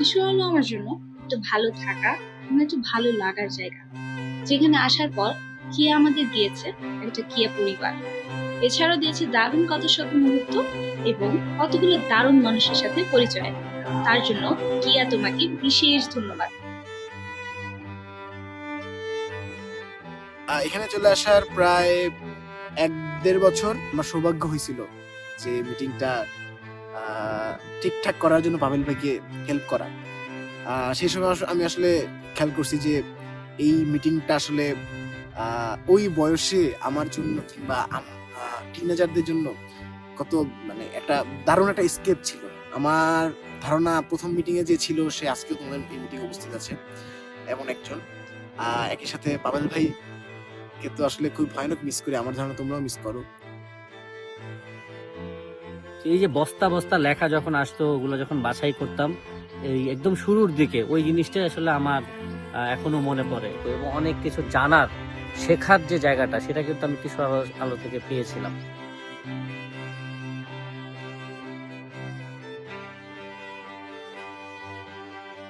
কিশোর হলো আমার জন্য, একটা ভালো থাকা এবং একটা ভালো লাগার জায়গা। যেখানে আসার পর কিয়া আমাদের দিয়েছে, একটা কিয়া পরিবার। এছাড়াও দিয়েছে দারুণ কত শত মুহূর্ত এবং কতগুলো দারুণ মানুষের সাথে পরিচয়। তার জন্য কিয়া তোমাকে বিশেষ ধন্যবাদ। এখানে চলে আসার প্রায় এক দেড় বছর আমার সৌভাগ্য হয়েছিল যে মিটিংটা ঠিকঠাক করার জন্য পাবেল ভাইকে হেল্প করা। সেই সময় আমি আসলে খেয়াল করছি যে এই মিটিংটা আসলে ওই বয়সে আমার জন্য কিংবা টিনেজারদের জন্য কত মানে একটা দারুণ একটা স্কেপ ছিল। আমার ধারণা প্রথম মিটিংয়ে যে ছিল, সে আজকেও তোমাদের এই মিটিং উপস্থিত আছে এমন একজন। একই সাথে পাবেল ভাই কে তো আসলে খুব ভয়ানক মিস করি। আমার ধারণা তোমরাও মিস করো। এই যে বস্তা বস্তা লেখা যখন আসতো, ওগুলো যখন বাছাই করতাম, এই একদম শুরুর দিকে, ওই জিনিসটা আসলে আমার এখনও মনে পড়ে। এবং অনেক কিছু জানার, শেখার যে জায়গাটা, সেটা কিন্তু আমি কিশোর আলো থেকে পেয়েছিলাম।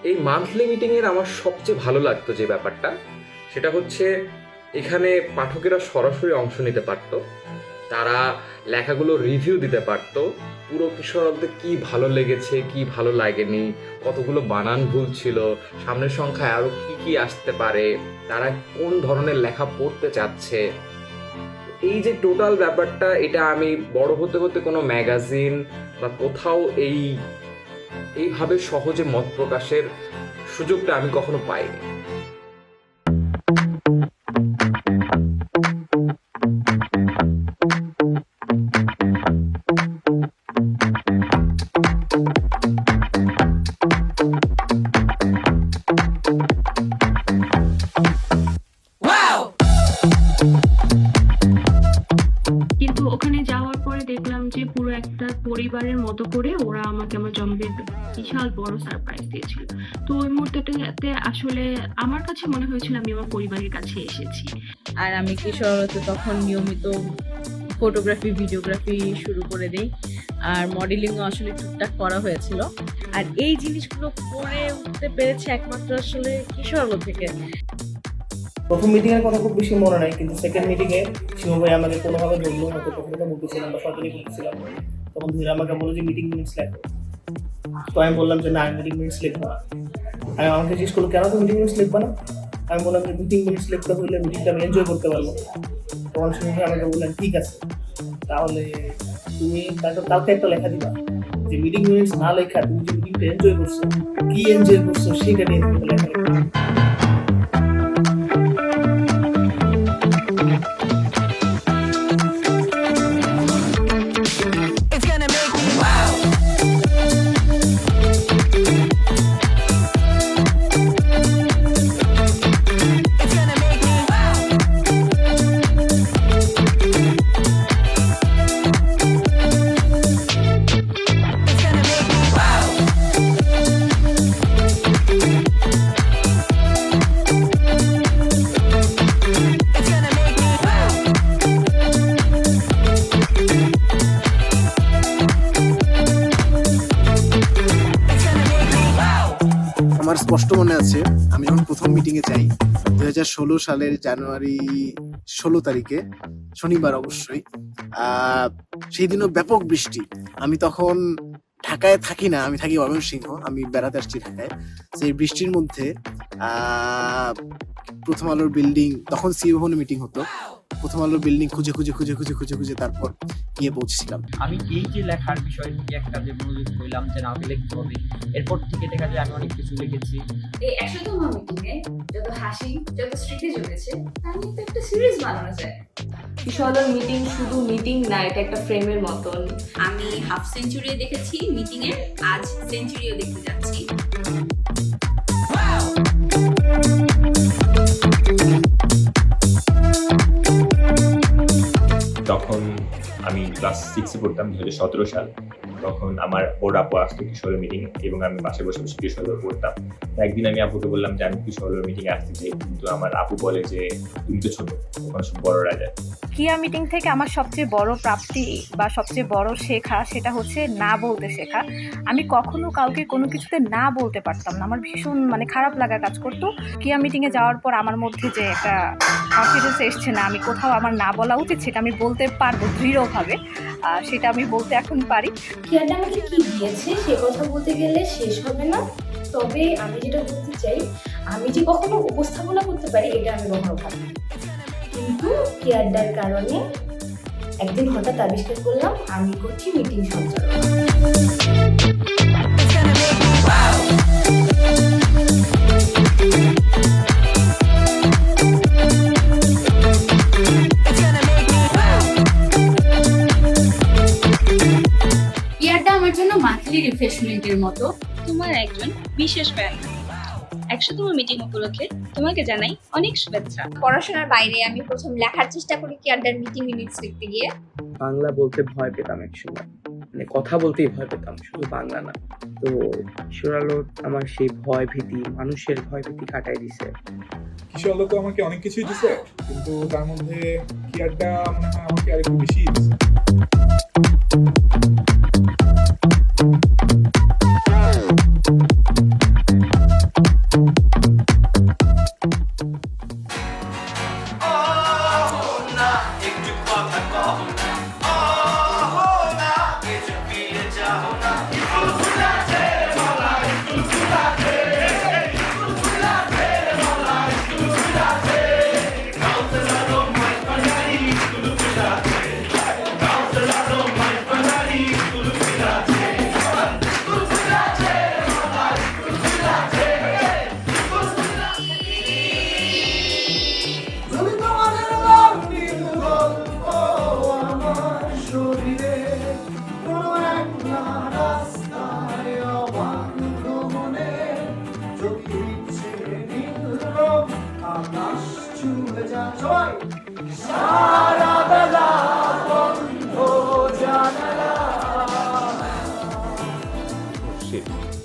এই মান্থলি মিটিংয়ের আমার সবচেয়ে ভালো লাগতো যে ব্যাপারটা, সেটা হচ্ছে, এখানে পাঠকেরা সরাসরি অংশ নিতে পারতো। তারা লেখাগুলো রিভিউ দিতে পারতো। পুরো কিশোরকদের কি ভালো লেগেছে, কি ভালো লাগেনি, কতগুলো বানান ভুল ছিল, সামনের সংখ্যায় আরও কি কি আসতে পারে, তারা কোন ধরনের লেখা পড়তে চাচ্ছে। এই যে টোটাল ব্যাপারটা, এটা আমি বড় হতে হতে কোনো ম্যাগাজিন বা কোথাও এই, এইভাবে সহজে মত প্রকাশের সুযোগটা আমি কখনো পাইনি। পরিবারের মতো করে ওরা আমাকে আমার জন্মদিন বিশাল বড় সারপ্রাইজ দিয়েছিল। তো ওই মুহূর্তটাতে আসলে আমার কাছে মনে হয়েছিল আমি আমার পরিবারের কাছে এসেছি। আর আমি কিশোরতে তখন নিয়মিত ফটোগ্রাফি ভিডিওগ্রাফি শুরু করে দিই। আর মডেলিংও আসলে টুকটাক করা হয়েছিল। আর এই জিনিসগুলো করে উঠতে পেরেছে একমাত্র আসলে কিশোরলো থেকে। প্রথম মিটিং এর কথা খুব বেশি মনে নাই কিন্তু সেকেন্ড মিটিং এ শিবু ভাই আমাকে কোনোভাবে ধরলো হয়তো তো বলতেছিলাম বা সরকারি বলতেছিলাম। তখন ধীরে আমাকে বলল যে মিটিং মিনিটস লেখো। তো আমি বললাম যে না আমি মিটিং মিনিটস লিখব না। আমি আমাকে জিজ্ঞেস করল, কেন তো মিটিং মিনিটস লিখব না? আমি বললাম যে মিটিং মিনিটস লিখতে হলে মিটিংটা আমি এনজয় করতে পারব তখন ভাই আমাকে বললেন, ঠিক আছে। তাহলে তুমি তাকে, কালকে একটা লেখা দিবা। যে মিটিং মিনিটস না লেখা, তুমি যে মিটিংটা এনজয় করছ, কি এনজয় করছ সেটা নিয়ে তুমি লেখা স্পষ্ট মনে আছে, আমি যখন প্রথম মিটিং এ যাই, দুই হাজার ষোলো সালের জানুয়ারি ষোলো তারিখে, শনিবার অবশ্যই সেই দিনও ব্যাপক বৃষ্টি। আমি তখন ঢাকায় থাকি না, আমি থাকি ময়মনসিংহ, আমি বেড়াতে আসছি ঢাকায়। সেই বৃষ্টির মধ্যে প্রথম আলোর বিল্ডিং তখন সি ভবনে মিটিং হতো। প্রথম আলো বিল্ডিং খুঁজে খুঁজে খুঁজে খুঁজে খুঁজে খুঁজে তারপর গিয়ে পৌঁছেছিলাম। আমি এই যে লেখার বিষয় নিয়ে একটা যে মনোযোগ হইলাম যে না আমাকে লিখতে হবে। এরপর থেকে দেখা যায় আমি অনেক কিছু লিখেছি। এই একশোতম মিটিংয়ে যত হাসি যত স্মৃতি জমেছে তা নিয়ে তো একটা সিরিজ বানানো যায়। মিটিং শুধু মিটিং না এটা একটা ফ্রেমের মতন। আমি হাফ সেঞ্চুরি দেখেছি মিটিং এর আজ সেঞ্চুরিও দেখতে যাচ্ছি। সিক্সে পড়তাম দু সতেরো সাল। তখন আমার বোর্ড আপু আসতো কিশোরের মিটিং এবং আমি বাসায় বসে বসে কিশোরের পড়তাম একদিন আমি আপুকে বললাম যে, আমি কিশোরের মিটিংয়ে আসতে চাই। কিন্তু আমার আপু বলে যে, তুমি তো ছোট ওখানে সব বড়রা যায় কিয়া মিটিং থেকে আমার সবচেয়ে বড় প্রাপ্তি বা সবচেয়ে বড় শেখা সেটা হচ্ছে না বলতে শেখা। আমি কখনো কাউকে কোনো কিছুতে না বলতে পারতাম না। আমার ভীষণ মানে খারাপ লাগা কাজ করতো। কিয়া মিটিংয়ে যাওয়ার পর আমার মধ্যে যে একটা কনফিডেন্স এসছে না, আমি কোথাও আমার না বলা উচিত, সেটা আমি বলতে পারব দৃঢ়ভাবে। সেটা আমি বলতে এখন পারি। কেয়ারটা আমাকে কি দিয়েছে সে কথা বলতে গেলে শেষ হবে না। তবে আমি যেটা বলতে চাই, আমি যে কখনো উপস্থাপনা করতে পারি, এটা আমি কখনো ভাবি কিন্তু কেয়ারটার কারণে একদিন হঠাৎ আবিষ্কার করলাম, আমি করছি মিটিং সঞ্চালন রিফ্রেশমেন্টের মতো তোমার একজন বিশেষ ব্যান একশোতম মিটিং উপলক্ষে তোমাকে জানাই অনেক শুভেচ্ছা। পড়াশোনার বাইরে আমি প্রথম লেখার চেষ্টা করি কেয়ারটার মিটিং মিনিটস লিখতে গিয়ে। বাংলা বলতে ভয় পেতাম এক সময় মানে কথা বলতেই ভয় পেতাম শুধু বাংলা না। তো কিশোর আলো আমার সেই ভয় ভীতি মানুষের ভয় ভীতি কাটাই দিছে। কিশোর আলো তো আমাকে অনেক কিছুই দিছে কিন্তু তার মধ্যে কেয়ারটা মনে হয় আমাকে আরেকটু বেশি দিছে।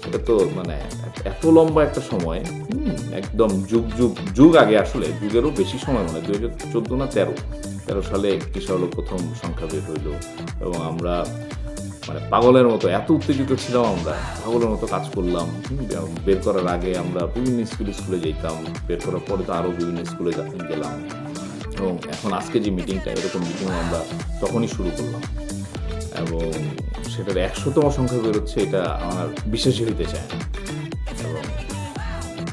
এটা তো মানে এত লম্বা একটা সময় একদম যুগ যুগ যুগ আগে আসলে, যুগেরও বেশি সময় মনে হয় দুই হাজার চোদ্দ না তেরো তেরো সালে কিশোর প্রথম সংখ্যা বের হইল, এবং আমরা মানে পাগলের মতো, এত উত্তেজিত ছিলাম আমরা, পাগলের মতো কাজ করলাম। বের করার আগে আমরা বিভিন্ন স্কুলে স্কুলে যেতাম, বের করার পরে তো আরও বিভিন্ন স্কুলে গেলাম। এবং এখন আজকে যে মিটিংটা এরকম মিটিং আমরা তখনই শুরু করলাম। এবং সেটার একশোতম সংখ্যা বেরোচ্ছে, এটা আমার বিশ্বাসই হইতে চায় না। এবং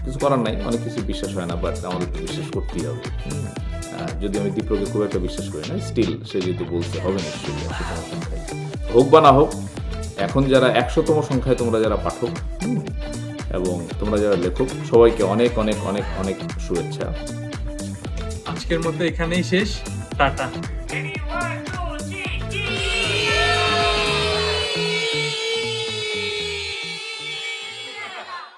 কিছু করার নাই, অনেক কিছু বিশ্বাস হয় না বাট আমাদের তো বিশ্বাস করতেই হবে। যদি আমি দীপ্রকে খুব একটা বিশ্বাস করি না স্টিল সে যেহেতু বলতে হবে নিশ্চয়ই একশোতম সংখ্যায়। হোক বা না হোক, এখন যারা একশোতম সংখ্যায় তোমরা যারা পাঠক এবং তোমরা যারা লেখক, সবাইকে অনেক অনেক অনেক অনেক শুভেচ্ছা। আজকের মধ্যে এখানেই শেষ। টাটা।